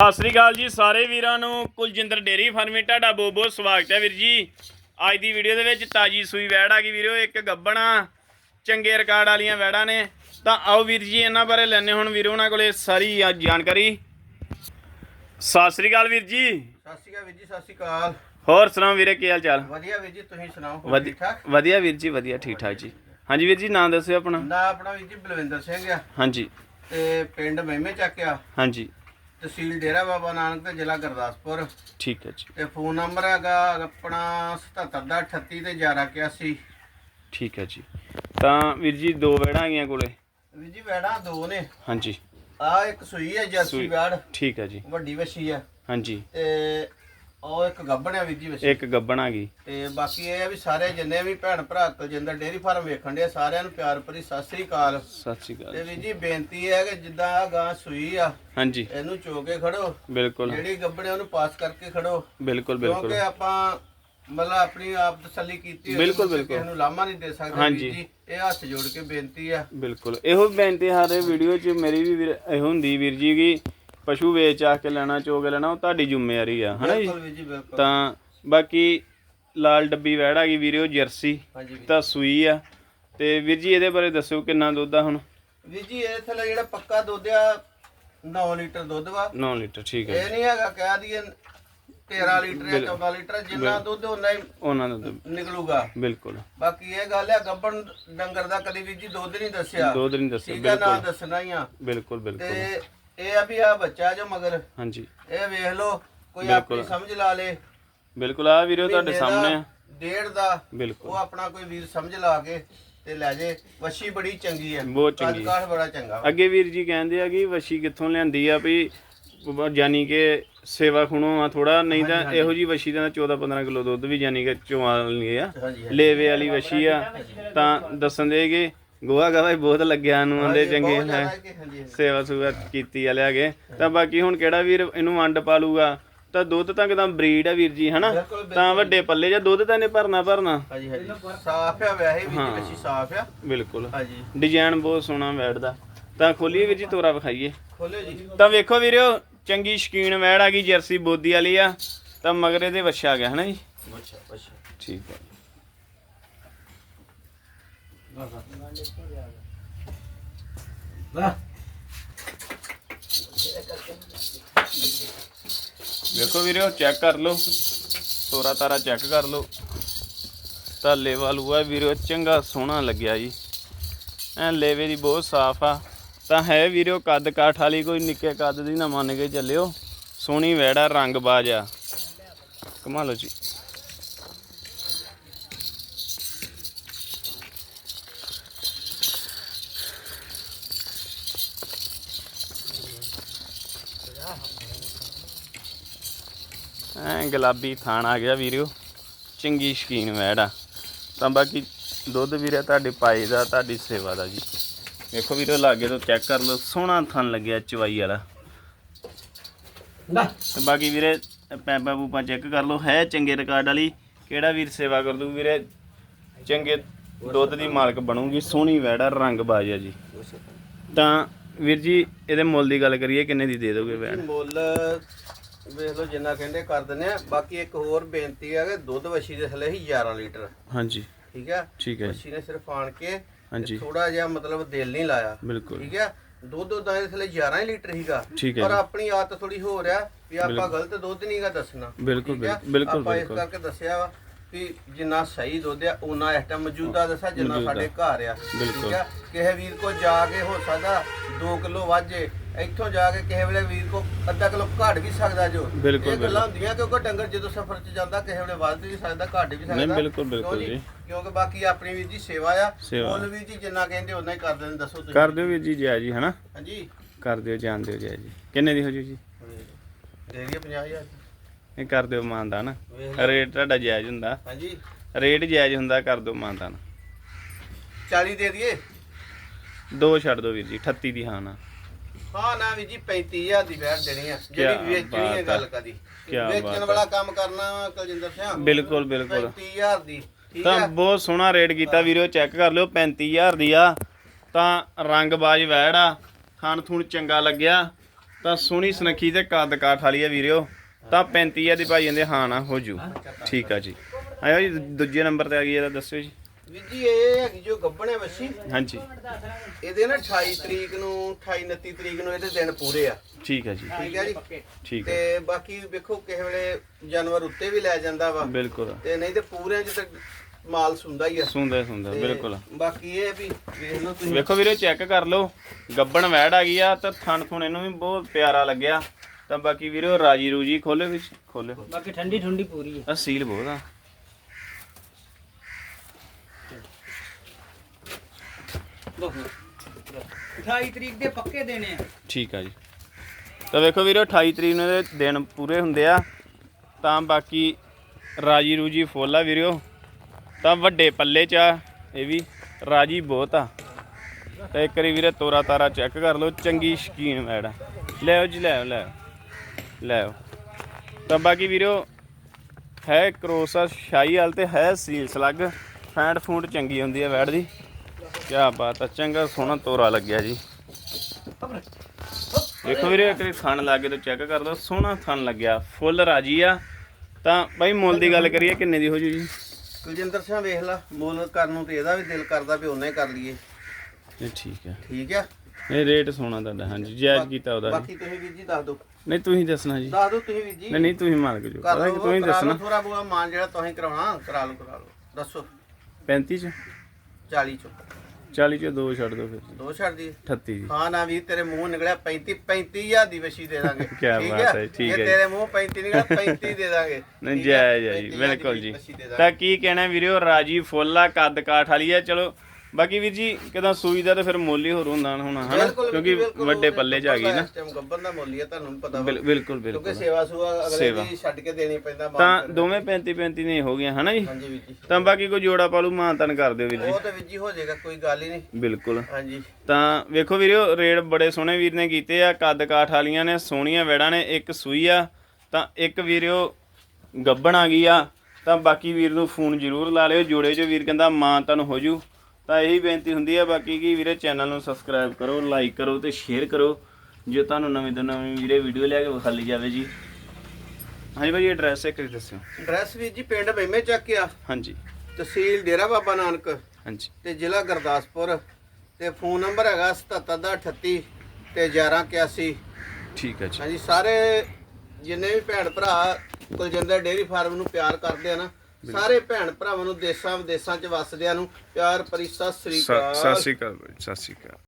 ਸਤਿ ਸ੍ਰੀ ਅਕਾਲ ਜੀ ਸਾਰੇ ਵੀਰਾਂ ਨੂੰ। ਕੁਲਜਿੰਦਰ ਡੇਰੀ ਫਾਰਮੇ ਤੁਹਾਡਾ ਬਹੁਤ ਬਹੁਤ ਸਵਾਗਤ ਹੈ ਵੀਰ ਜੀ। ਅੱਜ ਦੀ ਵੀਡੀਓ ਦੇ ਵਿੱਚ ਤਾਜੀ ਸੂਈ ਵੈੜ ਆ ਗਈ ਵੀਰੋ ਇੱਕ ਗੱਬਣਾ। ਚੰਗੇ ਰਿਕਾਰਡ ਵਾਲੀਆਂ ਵੈੜਾਂ ਨੇ। ਤਾਂ ਆਓ ਵੀਰ ਜੀ ਇਹਨਾਂ ਬਾਰੇ ਲੈਣੇ ਹੁਣ ਵੀਰੋ ਉਹਨਾਂ ਕੋਲੇ ਸਾਰੀ ਜਾਣਕਾਰੀ। ਸਤਿ ਸ੍ਰੀ ਅਕਾਲ ਵੀਰ ਜੀ। ਸਤਿ ਸ਼੍ਰੀ ਅਕਾਲ ਵੀਰ ਜੀ ਸਤਿ ਸ਼੍ਰੀ ਅਕਾਲ। ਹੋਰ ਸੁਣਾਓ ਵੀਰੇ ਕੀ ਹਾਲ ਚਾਲ? ਵਧੀਆ ਵੀਰ ਜੀ ਤੁਸੀਂ ਸੁਣਾਓ ਹੋਰ ਵਧੀ- ਠੀਕ ਠਾਕ? ਵਧੀਆ ਵੀਰ ਜੀ ਵਧੀਆ ਠੀਕ ਠਾਕ ਜੀ। ਹਾਂਜੀ ਵੀਰ ਜੀ ਨਾਮ ਦੱਸਿਓ ਆਪਣਾ। ਨਾ ਆਪਣਾ ਵੀਰ ਜੀ ਬਲਵਿੰਦਰ ਸਿੰਘ ਆ। ਹਾਂਜੀ। ਤੇ ਪਿੰਡ ਮਹਿਮੇ ਚੱਕ ਆ। ਹਾਂਜੀ। ਤਹਿਸੀਲ ਡੇਰਾ ਬਾਬਾ ਨਾਨਕ ਤੇ ਜ਼ਿਲ੍ਹਾ ਗੁਰਦਾਸਪੁਰ। ਠੀਕ ਹੈ ਜੀ। ਤੇ ਫੋਨ ਨੰਬਰ ਹੈਗਾ ਆਪਣਾ 77 ਦਾ 38 ਤੇ 1181 ਠੀਕ ਹੈ ਜੀ। ਤਾਂ ਵੀਰ ਜੀ ਦੋ ਵੈੜਾਂ ਹੈਗੀਆਂ ਕੋਲੇ? ਵੀਰ ਜੀ ਵੈੜਾਂ ਦੋ ਨੇ। ਹਾਂਜੀ। ਆ ਇੱਕ ਸੂਈ ਹੈ ਜਰਸੀ। ਵੈੜ। ਠੀਕ ਹੈ ਜੀ। ਵੱਡੀ ਵੱਛੀ ਆ ਹਾਂਜੀ। ਤੇ ਉਹ ਇੱਕ ਗੱਭਣ ਆ ਵੀਰ ਜੀ ਵੱਛੀ ਇੱਕ ਗੱਬਣ ਆ ਗਈ। ਤੇ ਬਾਕੀ ਇਹ ਆ ਵੀ ਸਾਰੇ ਜਿੰਨੇ ਵੀ ਭੈਣ ਭਰਾ ਕੁਲਜਿੰਦਰ ਡੇਰੀ ਫਾਰਮ ਵੇਖਣ ਦੇ ਸਾਰਿਆਂ ਨੂੰ ਪਿਆਰ ਭਰੀ ਸਤਿ ਸ੍ਰੀ ਅਕਾਲ। ਸਤਿ ਸ਼੍ਰੀ ਅਕਾਲ ਤੇ ਵੀਰ ਜੀ ਬੇਨਤੀ ਹੈ ਕਿ ਜਿੱਦਾਂ ਆ ਗਾਂ ਸੂਈ ਆ ਹਾਂਜੀ। ਇਹਨੂੰ ਚੋ ਕੇ ਖੜੋ। ਬਿਲਕੁਲ। ਜਿਹੜੀ ਗੱਬੜੇ ਉਹਨੂੰ ਪਾਸ ਕਰਕੇ ਖੜੋ। ਬਿਲਕੁਲ ਬਿਲਕੁਲ। ਕਿਉਂਕਿ ਆਪਾਂ ਮਤਲਬ ਆਪਣੀ ਆਪ ਤਸੱਲੀ ਕੀਤੀ ਹੋਈ ਬਿਲਕੁਲ, ਕਿਸੇ ਬਿਲਕੁਲ। ਨੂੰ ਲਾਮਾ ਨਹੀਂ ਦੇ ਸਕਦੇ। ਵੀਰ ਜੀ। ਇਹ ਹੱਥ ਜੋੜ ਕੇ ਬੇਨਤੀ ਆ। ਬਿਲਕੁਲ। ਇਹੋ ਬੇਨਤੀ ਹਾਰੇ ਵੀਡੀਓ 'ਚ ਮੇਰੀ ਵੀ ਇਹੋ ਹੁੰਦੀ ਵੀਰ ਜੀ ਕਿ ਪਸ਼ੂ ਵੇਚ ਆ ਕੇ ਲੈਣਾ ਚੋ ਕੇ ਲੈਣਾ ਉਹ ਤੁਹਾਡੀ ਜ਼ਿੰਮੇਵਾਰੀ ਆ ਹਨਾ ਜੀ? ਬਿਲਕੁਲ ਵੀਰ ਜੀ ਬਿਲਕੁਲ। ਤਾਂ ਬਾਕੀ ਲਾਲ ਡੱਬੀ ਵੈੜ ਆ ਗਈ ਵੀਰੋ ਜਰਸੀ ਹਾਂਜੀ ਵੀਰ। ਤਾਂ ਸੂਈ ਆ। ਤੇ ਵੀਰ ਜੀ ਇਹਦੇ ਬਾਰੇ ਦੱਸਿਓ ਕਿੰਨਾ ਦੁੱਧ ਆ ਹੁਣ? ਵੀਰ ਜੀ ਇਹ ਥੱਲੇ ਜਿਹੜਾ ਪੱਕਾ ਦੁੱਧ ਆ 9 ਲੀਟਰ ਦੁੱਧ ਵਾ। 9 ਲੀਟਰ ਠੀਕ ਹੈ ਇਹ ਨਹੀਂ ਹੈਗਾ ਕਹਿ ਦਈਏ 13 ਲੀਟਰ ਜਾਂ 14 ਲੀਟਰ ਜਿੰਨਾ ਦੁੱਧ ਉਹਨਾਂ ਹੀ ਉਹਨਾਂ ਦਾ ਦੁੱਧ। ਨਿਕਲੂਗਾ। ਬਿਲਕੁਲ। ਬਾਕੀ ਇਹ ਗੱਲ ਹੈ ਗੱਬਣ ਡੰਗਰ ਦਾ ਕਦੀ ਵੀਰ ਜੀ ਦੁੱਧ ਨਹੀਂ ਦੱਸਿਆ। ਦੁੱਧ ਨਹੀਂ ਦੱਸਿਆ ਠੀਕ ਨਾ ਬਿਲਕੁਲ। ਦੱਸਣਾ ਹੀ ਆ। ਬਿਲਕੁਲ ਬਿਲਕੁਲ। ਤੇ ਇਹ ਆ ਵੀ ਆ ਬੱਚਾ ਜੋ ਮਗਰ। ਹਾਂਜੀ। ਇਹ ਵੇਖ ਲਓ ਕੋਈ। ਆਪਣੀ ਸਮਝ ਲਾ ਲੇ। ਬਿਲਕੁਲ ਆ ਵੀਰੋ ਤੁਹਾਡੇ ਸਾਹਮਣੇ ਆ। ਡੇਢ ਦਾ ਬਿਲਕੁਲ। ਉਹ ਆਪਣਾ ਕੋਈ ਵੀਰ ਸਮਝ ਲਾ ਕੇ ਤੇ ਲੈ ਜੇ। ਵੱਛੀ ਬੜੀ ਚੰਗੀ ਹੈ ਬਹੁਤ ਚੰਗੀ। ਕੱਦ-ਕਾਠ ਬੜਾ ਚੰਗਾ। ਅੱਗੇ ਵੀਰ ਜੀ ਕਹਿੰਦੇ ਆ ਕਿ ਵਸ਼ੀ ਕਿੱਥੋਂ ਲਿਆਂਦੀ ਆ ਵੀ ਯਾਨੀ ਕਿ ਸੇਵਾ ਖੁਣੋ ਆ ਥੋੜਾ ਨਹੀਂ ਤਾਂ ਇਹੋ ਜੀ ਵਸ਼ੀ ਦਾ 14 15 ਕਿਲੋ ਦੁੱਧ ਵੀ ਯਾਨੀ ਕਿ ਚੁਆ ਲਈਏ ਆ। ਲੇਵੇ ਵਾਲੀ ਵਸ਼ੀ ਆ। ਤਾਂ ਦੱਸਣ ਦੇ ਕਿ ਗੋਹਾ ਗਾਵਾ ਹੀ ਬਹੁਤ ਲੱਗਿਆ ਨੂੰ ਹਾਂਜੀ, ਚੰਗੇ ਹੈ। ਸੇਵਾ ਸੁਵਾ ਕੀਤੀ ਆ ਲਿਆ ਕੇ। ਤਾਂ ਬਾਕੀ ਹੁਣ ਕਿਹੜਾ ਵੀਰ ਇਹਨੂੰ ਵੰਡ ਪਾਲੂਗਾ? ਤਾਂ ਦੁੱਧ ਤਾਂ ਕਿਦਾਂ ਬਰੀਡ ਆ ਵੀਰ ਜੀ ਹਨਾ। ਤਾਂ ਵੱਡੇ ਪੱਲੇ ਜਾਂ ਦੁੱਧ ਤਾਂ ਇਹਨੇ ਭਰਨਾ ਭਰਨਾ? ਹਾਂਜੀ ਹਾਂਜੀ। ਸਾਫ਼ ਆ ਵੈਸੇ ਵੀ ਹਾਂ। ਵੱਛੀ ਸਾਫ਼ ਆ। ਬਿਲਕੁਲ। ਹਾਂਜੀ। ਡਿਜ਼ਾਈਨ ਬਹੁਤ ਸੋਹਣਾ ਬੈਠਦਾ ਤਾਂ ਖੋਲੀਏ ਵੀਰ ਜੀ ਤੋਰਾ ਵਿਖਾਈਏ। ਖੋਲਿਓ ਜੀ। ਤਾਂ ਵੇਖੋ ਵੀਰੋ ਚੰਗੀ ਸ਼ਕੀਨ ਵੈੜ ਆ ਗਈ ਜਰਸੀ ਬੋਦੀ ਵਾਲੀ ਆ। ਤਾਂ ਮਗਰੇ ਦੇ ਵੱਛਾ ਆ ਗਿਆ ਹਨਾ ਜੀ? ਠੀਕ ਹੈ ਵਾਹ ਵੇਖੋ ਵੀਰੋ ਚੈੱਕ ਕਰ ਲਓ। ਤੋਰਾ ਤਾਰਾ ਚੈੱਕ ਕਰ ਲਓ। ਤਾਂ ਲੇਵਾ ਲੂਆ ਵੀਰੋ, ਚੰਗਾ ਸੋਹਣਾ ਲੱਗਿਆ ਜੀ। ਐ ਲੇਵੇ ਦੀ ਬਹੁਤ ਸਾਫ਼ ਆ। ਤਾਂ ਹੈ ਵੀਰੋ, ਕੱਦ ਕਾਠ ਵਾਲੀ ਕੋਈ ਨਿੱਕੇ ਕੱਦ ਦੀ ਨਾ ਮੰਨ ਕੇ ਚੱਲਿਓ। ਸੋਹਣੀ ਵੈੜਾ ਰੰਗ ਬਾਜ ਆ। ਕਮਾ ਜੀ। ਐ ਗੁਲਾਬੀ ਥਾਣ ਆ ਗਿਆ ਵੀਰੋ ਚੰਗੀ ਸ਼ਕੀਨ ਵੈੜ ਤਾਂ ਬਾਕੀ ਦੁੱਧ ਵੀਰੇ ਤੁਹਾਡੇ ਪਾਈ ਦਾ ਤੁਹਾਡੀ ਸੇਵਾ ਦਾ ਜੀ। ਵੇਖੋ ਵੀਰੋ ਲਾਗੇ ਤੋਂ ਚੈੱਕ ਕਰ ਲਓ। ਸੋਹਣਾ ਥਣ ਲੱਗਿਆ ਚਵਾਈ ਵਾਲਾ। ਤੇ ਬਾਕੀ ਵੀਰੇ ਪੈਪਾ ਪੂਪਾ ਚੈੱਕ ਕਰ ਲਓ। ਹੈ ਚੰਗੇ ਰਿਕਾਰਡ ਵਾਲੀ। ਕਿਹੜਾ ਵੀਰ ਸੇਵਾ ਕਰ ਦੂ ਵੀਰੇ? ਚੰਗੇ ਦੁੱਧ ਦੀ ਮਾਲਕ ਬਣੂਗੀ। ਸੋਹਣੀ ਵੈੜ ਰੰਗ ਬਾਜ ਆ ਜੀ। ਤਾਂ ਵੀਰ ਜੀ ਇਹਦੇ ਮੁੱਲ ਦੀ ਗੱਲ ਕਰੀਏ ਕਿੰਨੇ ਦੀ ਦੇ ਦੋਗੇ ਵੈੜ ਮੁੱਲ ਵੇਖ ਲਓ ਜਿੰਨਾ ਕਹਿੰਦੇ ਕਰ ਦਿੰਦੇ ਆ। ਬਾਕੀ ਇੱਕ ਹੋਰ ਬੇਨਤੀ ਹੈ ਕਿ ਦੁੱਧ ਵੱਛੀ ਦੇ ਥੱਲੇ ਹੀ 11 ਲੀਟਰ। ਹਾਂਜੀ। ਠੀਕ ਹੈ ਠੀਕ ਹੈ ਵੱਛੀ ਨੇ ਸਿਰਫ ਆਣ ਕੇ ਹਾਂਜੀ। ਥੋੜਾ ਜਿਹਾ ਮਤਲਬ ਦਿਲ ਨਹੀਂ ਲਾਇਆ। ਬਿਲਕੁਲ। ਠੀਕ ਹੈ ਦੁੱਧ ਉਹਦਾ ਇਹਦੇ ਥੱਲੇ 11 ਹੀ ਲੀਟਰ ਹੀਗਾ ਪਰ। ਆਪਣੀ ਆਦਤ ਥੋੜੀ ਹੋ ਰਿਹਾ ਵੀ ਆਪਾਂ ਗਲਤ ਦੁੱਧ ਨਹੀਂਗਾ ਦੱਸਣਾ। ਬਿਲਕੁਲ? ਬਿਲਕੁਲ, ਆਪਾਂ ਇਸ। ਕਰਕੇ ਦੱਸਿਆ ਵਾ। ਕਿ ਜਿੰਨਾ ਸਹੀ ਦੁੱਧ ਆ ਉਹਨਾਂ ਇਸ ਟਾਈਮ ਮੌਜੂਦਾ ਦੱਸਿਆ ਜਿੰਨਾ ਮੌਜੂਦਾ। ਸਾਡੇ ਘਰ ਆ। ਬਿਲਕੁਲ। ਠੀਕ ਹੈ ਕਿਸੇ ਵੀਰ ਕੋ ਜਾ ਕੇ ਹੋ ਸਕਦਾ 2 ਕਿਲੋ ਵਾਜੇ ਇੱਥੋਂ ਜਾ ਕੇ ਕਿਸੇ ਵੇਲੇ ਵੀਰ ਕੋ ਅੱਧਾ ਕਿਲੋ ਘਟ ਵੀ ਸਕਦਾ ਜੋ। ਬਿਲਕੁਲ, ਇਹ ਗੱਲਾਂ ਹੁੰਦੀਆਂ ਕਿਉਂਕਿ ਡੰਗਰ ਜਦੋਂ ਸਫ਼ਰ 'ਚ ਜਾਂਦਾ ਕਿਸੇ ਵੇਲੇ ਵੱਧ ਵੀ ਸਕਦਾ ਘਟ ਵੀ ਸਕਦਾ। ਨਹੀਂ, ਬਿਲਕੁਲ, ਬਿਲਕੁਲ ਜੀ। ਕਿਉਂਕਿ ਬਾਕੀ ਆਪਣੀ ਵੀਰ ਜੀ ਸੇਵਾ ਆ। ਸੇਵਾ। ਮੁੱਲ ਵੀਰ ਜੀ ਜਿੰਨਾ ਕਹਿੰਦੇ ਉਹਨਾਂ ਹੀ ਕਰ ਦੇਣ ਦੱਸੋ ਤੁਸੀਂ। ਕਰ ਦਿਓ ਵੀਰ ਜੀ ਜੈ ਜੀ ਹਨਾ? ਹਾਂਜੀ। ਕਰ ਦਿਓ ਜਾਣ ਦਿਓ ਜੈ ਜੀ। ਕਿੰਨੇ ਦੀ ਹੋ ਜੂ ਜੀ? ਦੇ ਦਈਏ 50000 ਇਹ ਕਰ ਦਿਓ ਮਾਨਦਾਨ। ਵੇਖ ਰੇਟ ਤੁਹਾਡਾ ਜਾਇਜ਼ ਹੁੰਦਾ। ਹਾਂਜੀ। ਰੇਟ ਜਾਇਜ਼ ਹੁੰਦਾ ਕਰ ਦਿਓ ਮਾਨਦਾਨ। 40 ਦੇ ਦਈਏ। ਦੋ ਛੱਡ ਦਿਓ ਵੀਰ ਜੀ 38 ਦੀ ਹਾਂ ਨਾ। ਹਾਂ ਨਾ ਵੀ ਜੀ 35000 ਦੀ ਵੈਟ ਦੇਣੀ ਆ। ਜਿਹੜੀ ਵੇਚਣੀ ਹੈ ਗੱਲ। ਕਦੀ। ਵੇਚਣ। ਵਾਲਾ ਕੰਮ ਕਰਨਾ ਕੁਲਜਿੰਦਰ ਸਿੰਘ। ਬਿਲਕੁਲ ਬਿਲਕੁਲ। 35000 ਦੀ ਤਾਂ ਬਹੁਤ ਸੋਹਣਾ ਰੇਟ ਕੀਤਾ ਵੀਰੋ ਚੈੱਕ ਕਰ ਲਿਓ 35000 ਦੀ ਆ। ਤਾਂ ਰੰਗ ਬਾਜ ਵੈੜ ਆ। ਖਾਣ ਥੂਣ ਚੰਗਾ ਲੱਗਿਆ। ਤਾਂ ਸੋਹਣੀ ਸੁਨੱਖੀ ਤੇ ਕੱਦ ਕਾਠ ਵਾਲੀ ਆ ਵੀਰਿਓ ਤਾਂ 35000 ਦੀ ਭਾਈ ਜਾਂਦੇ ਹਾਂ ਨਾ ਹੋ ਜੂ। ਠੀਕ ਆ ਜੀ। ਆਇਓ ਜੀ ਦੂਜੇ ਨੰਬਰ ਤੇ ਆ ਗਈ ਇਹਦਾ ਦੱਸਿਓ ਜੀ। ਵੀਰ ਜੀ ਇਹ ਹੈਗੀ ਜੋ ਗੱਬਣੇ ਵੱਛੀ। ਹਾਂਜੀ। ਇਹਦੇ ਨਾ 28 ਤਰੀਕ ਨੂੰ 28 29 ਤਰੀਕ ਨੂੰ ਇਹਦੇ ਦਿਨ ਪੂਰੇ ਆ। ਠੀਕ ਆ ਜੀ। ਠੀਕ ਹੈ ਜੀ? ਠੀਕ ਆ। ਤੇ ਬਾਕੀ ਵੇਖੋ ਕਿਸੇ ਵੇਲੇ ਜਾਨਵਰ ਉੱਤੇ ਵੀ ਲੈ ਜਾਂਦਾ ਵਾ। ਬਿਲਕੁਲ। ਤੇ ਨਹੀਂ ਤੇ ਪੂਰਿਆਂ 'ਚ ਤਾਂ ਮਾਲ ਸੁੰਦਾ ਹੀ ਆ। ਸੁੰਦਰ ਸੁੰਦਰ ਤੇ ਬਿਲਕੁਲ। ਬਾਕੀ ਇਹ ਆ ਵੀ ਵੇਖ ਲਓ ਤੁਸੀਂ। ਵੇਖੋ ਵੀਰੇ ਚੈੱਕ ਕਰ ਲਓ। ਗੱਬਣ ਵੈੜ ਆ ਗਈ ਆ ਤਾਂ ਥਣ ਥੁਣ ਇਹਨੂੰ ਵੀ ਬਹੁਤ ਪਿਆਰਾ ਲੱਗਿਆ। ਤਾਂ ਬਾਕੀ ਵੀਰੇ ਰਾਜੀ ਰੂਜੀ ਖੋਲੇ ਵਿੱਚ ਖੋਲੇ ਬਾਕੀ ਠੰਡੀ ਠੰਡੀ ਪੂਰੀ ਹੈ ਆ ਸੀਲ ਬਹੁਤ ਆ। ਦੇਖੋ 28 ਤਰੀਕ ਦੇ ਪੱਕੇ ਦੇਣੇ ਆ। ਠੀਕ ਆ ਜੀ। ਤਾਂ ਵੇਖੋ ਵੀਰੇ 28 ਤਰੀਕ ਨੂੰ ਇਹਦੇ ਦਿਨ ਪੂਰੇ ਹੁੰਦੇ ਆ। ਤਾਂ ਬਾਕੀ ਰਾਜੀ ਰੂਜੀ ਫੁੱਲ ਆ ਵੀਰਿਓ ਤਾਂ ਵੱਡੇ ਪੱਲੇ ਚ ਆ ਇਹ ਵੀ ਰਾਜੀ ਬਹੁਤ ਆ। ਤਾਂ ਇੱਕ ਵਾਰੀ ਵੀਰੇ ਤੋਰਾ ਤਾਰਾ ਚੈੱਕ ਕਰ ਲਓ ਚੰਗੀ ਸ਼ਕੀਨ ਆ। ਲੈ ਆਓ ਜੀ ਲੈ ਆਓ ਲੈ ਆਓ। ਲੈ ਆਓ। ਤਾਂ ਬਾਕੀ ਵੀਰਿਓ ਹੈ ਕਰੋਸਾ ਸ਼ਾਹੀ ਵਾਲ ਤੇ ਹੈ ਸੀਲ ਸਲੱਗ। ਫੈਂਟ ਫੂੰਟ ਚੰਗੀ ਹੁੰਦੀ ਹੈ ਵੈੜ ਦੀ। ਕੀ ਬਾਤ ਆ ਚੰਗਾ ਸੋਹਣਾ ਤੋਰਾ ਲੱਗਿਆ ਜੀ। ਦੇਖੋ ਵੀਰੇ ਇੱਕ ਵਾਰੀ ਥਣ ਲਾਗੇ ਤੋਂ ਚੈੱਕ ਕਰ ਲਓ ਸੋਹਣਾ ਥਣ ਲੱਗਿਆ ਫੁੱਲ ਰਾਜੀ ਆ। ਤਾਂ ਬਾਈ ਮੁੱਲ ਦੀ ਗੱਲ ਕਰੀਏ ਕਿੰਨੇ ਦੀ ਹੋ ਜੂ ਜੀ? ਕੁਲਜਿੰਦਰ ਸਿੰਘ ਵੇਖ ਲਾ ਮੁੱਲ ਕਰਨ ਨੂੰ ਤੇ ਇਹਦਾ ਵੀ ਦਿਲ ਕਰਦਾ ਵੀ ਉਹਨੇ ਕਰ ਲਈਏ। ਇਹ ਠੀਕ ਹੈ ਠੀਕ ਆ? ਇਹ ਰੇਟ ਸੋਹਣਾ ਤੁਹਾਡਾ ਹਾਂਜੀ ਜਾਇਜ਼ ਕੀਤਾ ਉਹਦਾ। ਬਾਕੀ ਤੁਸੀਂ ਵੀਰ ਜੀ ਦੱਸ ਦਿਓ। ਨਹੀਂ ਤੁਸੀਂ ਦੱਸਣਾ ਜੀ। ਦੱਸ ਦਿਓ ਤੁਸੀਂ ਵੀਰ ਜੀ। ਨਹੀਂ ਨਹੀਂ ਤੁਸੀਂ ਮਾਲਕ ਜੋ। ਕਰ ਲਓ ਕਿ ਤੁਸੀਂ ਦੱਸਣਾ। ਥੋੜਾ ਬੋਆ ਮਾਨ ਜਿਹੜਾ ਤੁਸੀਂ ਕਰਾਉਣਾ ਕਰਾ ਲਓ ਕਰਾ ਲਓ। ਦੱਸੋ। 35 ਚ? 40 ਚੋਂ। 40 ਚ ਦੋ ਛੱਡ ਦਿਓ ਫਿਰ। ਦੋ ਛੱਡ ਦੀ 38 ਜੀ। ਹਾਂ ਨਾ ਵੀਰ ਤੇਰੇ ਮੂੰਹ ਨਿਕਲਿਆ 35 35000 ਦੀ ਵਸ਼ੀ ਦੇ ਦਾਂਗੇ। ਬਾਤ ਆ? ਹੈ, ਠੀਕ ਜੇ ਹੈ। ਤੇਰੇ ਮੂੰਹ 35 ਨਿਕਲਿਆ 35 ਦੇ ਦਾਂਗੇ। ਨਹੀਂ ਹੈ ਜੀ 35,000 ਦੀ ਬਿਲਕੁਲ ਜੀ। ਤਾਂ ਕੀ ਕਹਿਣਾ ਵੀਰਿਓ ਰਾਜੀ ਫੁੱਲ ਕੱਦ ਕਾਠ ਵਾਲੀ ਆ। ਚਲੋ ਬਾਕੀ ਵੀਰ ਜੀ ਕਿਦਾਂ ਸੂਈ ਦਾ ਤਾਂ ਫਿਰ ਮੁੱਲ ਹੀ ਹੋਰ ਹੁੰਦਾ ਹੋਣਾ ਹਨਾ? ਬਿਲਕੁਲ ਕਿਉਂਕਿ ਬਿਲਕੁਲ, ਵੱਡੇ ਉਹਦੇ ਪੱਲੇ ਚ ਆ ਗਈ ਨਾ। ਇਸ ਟਾਈਮ ਗੱਬਨ ਦਾ ਮੁੱਲ ਹੀ ਆ ਤੁਹਾਨੂੰ ਵੀ ਪਤਾ ਵਾ ਬਿਲ- ਬਿਲਕੁਲ ਕਿਉਂਕਿ ਬਿਲਕੁਲ ਸੇਵਾ ਸੂਆ ਅਗਲੇ ਸੇਵਾ। ਦੀ ਛੱਡ ਕੇ ਦੇਣੀ ਪੈਂਦਾ ਮਾਨ ਤਾਂ ਫਿਰ। ਦੋਵੇਂ 35 35 ਨਹੀਂ ਹੋ ਗਈਆਂ ਹਨਾ ਜੀ? ਹਾਂਜੀ ਵੀਰ ਜੀ। ਤਾਂ ਬਾਕੀ ਕੋਈ ਜੋੜਾ ਪਾਲੂ ਮਾਂ ਤਨ ਕਰ ਦਿਓ ਵੀਰ ਜੀ। ਉਹ ਤਾਂ ਵੀਰ ਜੀ ਹੋ ਜਾਏਗਾ ਕੋਈ ਗੱਲ ਹੀ ਨਹੀਂ। ਬਿਲਕੁਲ। ਹਾਂਜੀ। ਤਾਂ ਵੇਖੋ ਵੀਰਿਓ ਰੇਡ ਬੜੇ ਸੋਹਣੇ ਵੀਰ ਨੇ ਕੀਤੇ ਆ ਕੱਦ ਕਾਠ ਵਾਲੀਆਂ ਨੇ ਸੋਹਣੀਆਂ ਵੈੜਾਂ ਨੇ ਇੱਕ ਸੂਈ ਆ ਤਾਂ ਇੱਕ ਵੀਰਿਓ ਗੱਬਣ ਆ ਗਈ ਆ ਤਾਂ ਬਾਕੀ ਵੀਰ ਨੂੰ ਫੋਨ ਜ਼ਰੂਰ ਲਾ ਲਿਓ ਜੋੜੇ 'ਚ ਵੀਰ ਕਹਿੰਦਾ ਮਾਂ ਤਨ ਹੋ ਜੂ। ਤਾਂ ਇਹੀ ਬੇਨਤੀ ਹੁੰਦੀ ਆ ਬਾਕੀ ਕੀ ਵੀਰੇ ਚੈਨਲ ਨੂੰ ਸਬਸਕ੍ਰਾਈਬ ਕਰੋ ਲਾਈਕ ਕਰੋ ਤੇ ਸ਼ੇਅਰ ਕਰੋ। ਜੇ ਤੁਹਾਨੂੰ ਨਵੀਂ ਤੋਂ ਨਵੀਂ ਵੀਰੇ ਵੀਡੀਓ ਲਿਆ ਕੇ ਵਿਖਾਲੀ ਜਾਵੇ ਜੀ। ਹਾਂਜੀ ਭਾਈ ਐਡਰੈਸ ਇੱਕ ਵਾਰੀ ਦੱਸਿਓ। ਐਡਰੈਸ ਵੀਰ ਜੀ ਪਿੰਡ ਮਹਿਮੇ ਚੱਕ ਆ ਹਾਂਜੀ। ਤਹਿਸੀਲ ਡੇਰਾ ਬਾਬਾ ਨਾਨਕ ਹਾਂਜੀ। ਤੇ ਜ਼ਿਲ੍ਹਾ ਗੁਰਦਾਸਪੁਰ ਤੇ ਫੋਨ ਨੰਬਰ ਹੈਗਾ 7738 ਤੇ 1181 ਠੀਕ ਹੈ ਜੀ। ਹਾਂਜੀ ਸਾਰੇ ਜਿੰਨੇ ਵੀ ਭੈਣ ਭਰਾ ਕੁਲਜਿੰਦਰ ਡੇਅਰੀ ਫਾਰਮ ਨੂੰ ਪਿਆਰ ਕਰਦੇ ਆ ਨਾ ਸਾਰੇ ਭੈਣ ਭਰਾਵਾਂ ਨੂੰ ਦੇਸ਼ਾਂ ਵਿਦੇਸ਼ਾਂ 'ਚ ਵਸਦਿਆਂ ਨੂੰ ਪਿਆਰ ਭਰੀ ਸਤਿ ਸ੍ਰੀ ਅਕਾਲ ਸਤਿ ਸ਼੍ਰੀ ਅਕਾਲ ਭਾਈ ਸਤਿ ਸ਼੍ਰੀ ਅਕਾਲ।